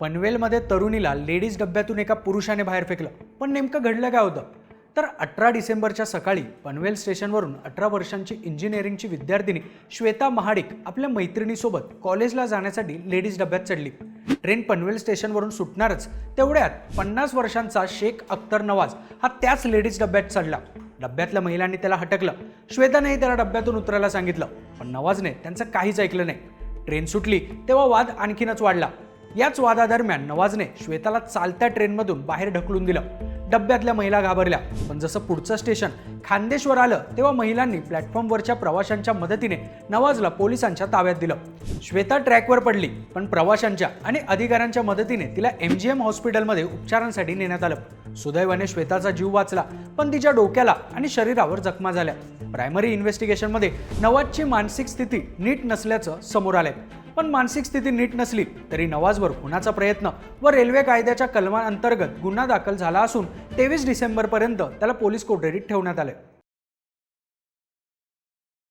पनवेलमध्ये तरुणीला लेडीज डब्यातून एका पुरुषाने बाहेर फेकलं. पण नेमकं घडलं काय होतं? तर अठरा डिसेंबरच्या सकाळी पनवेल स्टेशनवरून अठरा वर्षांची इंजिनिअरिंगची विद्यार्थिनी श्वेता महाडिक आपल्या मैत्रिणीसोबत कॉलेजला जाण्यासाठी लेडीज डब्यात चढली. ट्रेन पनवेल स्टेशनवरून सुटणारच तेवढ्यात पन्नास वर्षांचा शेख अख्तर नवाज हा त्याच लेडीज डब्यात चढला. डब्यातल्या महिलांनी त्याला हटकलं. श्वेतानेही त्याला डब्यातून उतरायला सांगितलं पण नवाजने त्यांचं काहीच ऐकलं नाही. ट्रेन सुटली तेव्हा वाद आणखीनच वाढला. याच वादादरम्यान नवाजने श्वेताला चालत्या ट्रेनमधून बाहेर ढकलून दिलं. डब्यातल्या महिला घाबरल्या. पण जसं पुढचं स्टेशन खांदेश्वर आलं तेव्हा महिलांनी प्लॅटफॉर्मवरच्या प्रवाशांच्या मदतीने नवाजला पोलिसांच्या ताब्यात दिलं. श्वेता ट्रॅकवर पडली पण प्रवाशांच्या आणि अधिकाऱ्यांच्या मदतीने तिला एम जी एम हॉस्पिटलमध्ये उपचारांसाठी नेण्यात आलं. सुदैवाने श्वेताचा जीव वाचला पण तिच्या डोक्याला आणि शरीरावर जखमा झाल्या. प्रायमरी इन्व्हेस्टिगेशनमध्ये नवाजची मानसिक स्थिती नीट नसल्याचं समोर आलंय. पण मानसिक स्थिती नीट नसली तरी नवाजवर खुनाचा प्रयत्न व रेल्वे कायद्याच्या कलमांतर्गत गुन्हा दाखल झाला असून तेवीस डिसेंबरपर्यंत त्याला पोलीस कोठडीत ठेवण्यात आले.